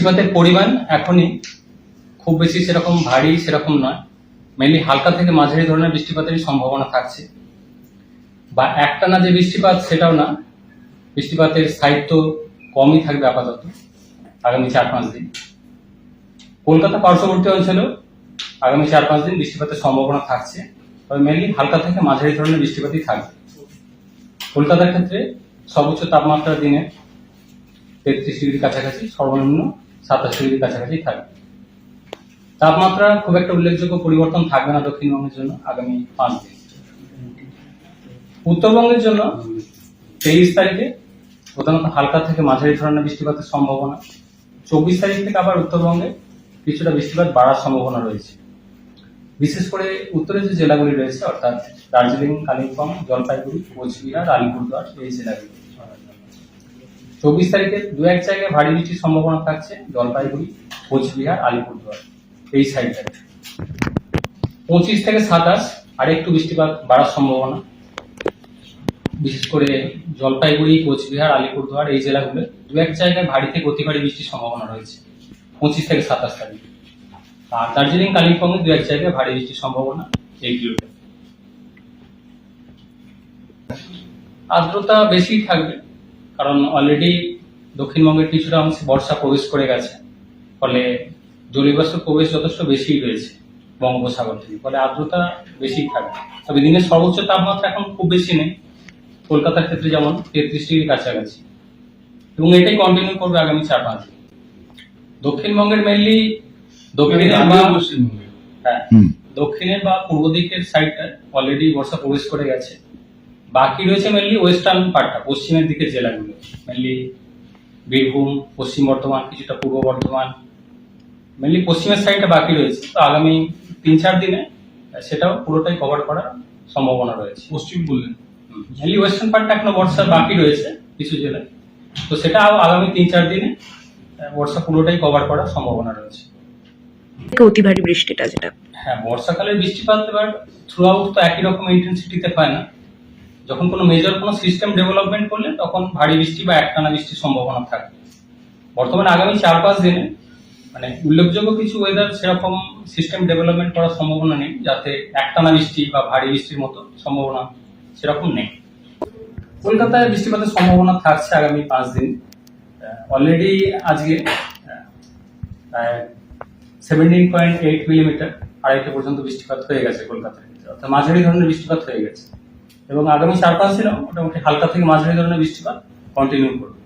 বৃষ্টিপাতের পরিমাণ এখনই খুব বেশি সেরকম ভারী সেরকম নয়। মেনলি হালকা থেকে মাঝারি ধরনের বৃষ্টিপাতেরই সম্ভাবনা থাকছে। বা একটানা যে বৃষ্টিপাত, সেটাও না। বৃষ্টিপাতের স্থায়িত্ব কমই থাকবে আপাতত আগামী চার পাঁচ দিন। কলকাতা পার্শ্ববর্তী অঞ্চলেও আগামী চার পাঁচ দিন বৃষ্টিপাতের সম্ভাবনা থাকছে। তবে মেনলি হালকা থেকে মাঝারি ধরনের বৃষ্টিপাতই থাকবে। কলকাতার ক্ষেত্রে সর্বোচ্চ তাপমাত্রা দিনে তেত্রিশ ডিগ্রির কাছাকাছি, সর্বনিম্ন সাতাশ ডিগ্রির কাছাকাছি থাকবে। তাপমাত্রা খুব একটা উল্লেখযোগ্য পরিবর্তন থাকবে না দক্ষিণবঙ্গের জন্য আগামী পাঁচ দিন। উত্তরবঙ্গের জন্য তেইশ তারিখে প্রধানত হালকা থেকে মাঝারি ধরনের বৃষ্টিপাতের সম্ভাবনা। চব্বিশ তারিখ থেকে আবার উত্তরবঙ্গে কিছুটা বৃষ্টিপাত বাড়ার সম্ভাবনা রয়েছে। বিশেষ করে উত্তরে যে জেলাগুলি রয়েছে, অর্থাৎ দার্জিলিং, কালিম্পং, জলপাইগুড়ি, কোচবিহার, আলিপুরদুয়ার, এই জেলাগুলি। চব্বিশ তারিখে দু এক জায়গায় ভারী বৃষ্টির সম্ভাবনা থাকছে, জলপাইগুড়ি, কোচবিহার, আলিপুরদুয়ার, এই সাইডটাতে পঁচিশ থেকে সাতাশ আর একটু বৃষ্টিপাত বাড়ার সম্ভাবনা। বিশেষ করে জলপাইগুড়ি, কোচবিহার, আলিপুরদুয়ার এই জেলাগুলো দু এক জায়গায় ভারী থেকে অতি ভারী বৃষ্টির সম্ভাবনা রয়েছে, পঁচিশ থেকে সাতাশ তারিখ। আর দার্জিলিং, কালিম্পংয়ে দু এক জায়গায় ভারী বৃষ্টির সম্ভাবনা এইগুলোতে আর্দ্রতা বেশি থাকবে। কারণ অলরেডি দক্ষিণবঙ্গের কিছুটা অংশে বর্ষা প্রবেশ করে গেছে। ফলে জলীয়বাষ্পের প্রবেশ যথেষ্ট বেশি রয়েছে বঙ্গোপসাগর থেকে। ফলে আর্দ্রতা বেশি থাকবে। তবে দিনের সর্বোচ্চ তাপমাত্রা এখন খুব বেশি নেই। কলকাতার ক্ষেত্রে যেমন তেত্রিশ ডিগ্রি কাছাকাছি। এবং এটাই কন্টিনিউ করবে আগামী চার পাঁচ দিন। দক্ষিণবঙ্গের মেনলি দক্ষিণের বা হ্যাঁ। দক্ষিণের বা পূর্ব দিকের সাইডটা অলরেডি বর্ষা প্রবেশ করে গেছে। বাকি রয়েছে মেনলি ওয়েস্টার্ন পার্টটা পশ্চিমের দিকের জেলাগুলো। মেনলি বীরভূম পশ্চিম বর্ধমান কিছুটা পূর্ব বর্ধমান। মেনলি পশ্চিমের সাইডটা বাকি রয়েছে। তো আগামী তিন চার দিনে সেটাও পুরোটাই কভার করার সম্ভাবনা রয়েছে। পশ্চিম বললেন। মেনলি ওয়েস্টার্ন পার্টটা এখনও বর্ষা বাকি রয়েছে কিছু জেলায়। তো সেটা আগামী তিন চার দিনে বর্ষা পুরোটাই কভার করার সম্ভাবনা রয়েছে। অতি ভারী বৃষ্টিটা যেটা। হ্যাঁ বর্ষাকালের বৃষ্টিপাত এবার থ্রু আউট তো একই রকম ইন্টেন্সিটিতে পায় না। যখন কোনো মেজর কোনো সিস্টেম ডেভেলপমেন্ট করলে তখন ভারী বৃষ্টি বা একটানা বৃষ্টির সম্ভাবনা থাকে। বর্তমানে আগামী চার পাঁচ দিনে মানে উল্লেখযোগ্য কিছু ওয়েদার সেরকম সিস্টেম ডেভেলপমেন্ট করার সম্ভাবনা নেই, যাতে একটানা বৃষ্টি বা ভারী বৃষ্টির মতো সম্ভাবনা সেরকম নেই। কলকাতায় বৃষ্টিপাতের সম্ভাবনা থাকছে আগামী পাঁচ দিন। অলরেডি আজকে সেভেন্টিন পয়েন্ট এইট মিলিমিটার আড়াইটা পর্যন্ত বৃষ্টিপাত হয়ে গেছে কলকাতায় অর্থাৎ মাঝারি ধরনের বৃষ্টিপাত হয়ে গেছে। এবং আগামী চার পাঁচ দিনও মোটামুটি হালকা থেকে মাঝারি ধরনের বৃষ্টিপাত কন্টিনিউ করবে।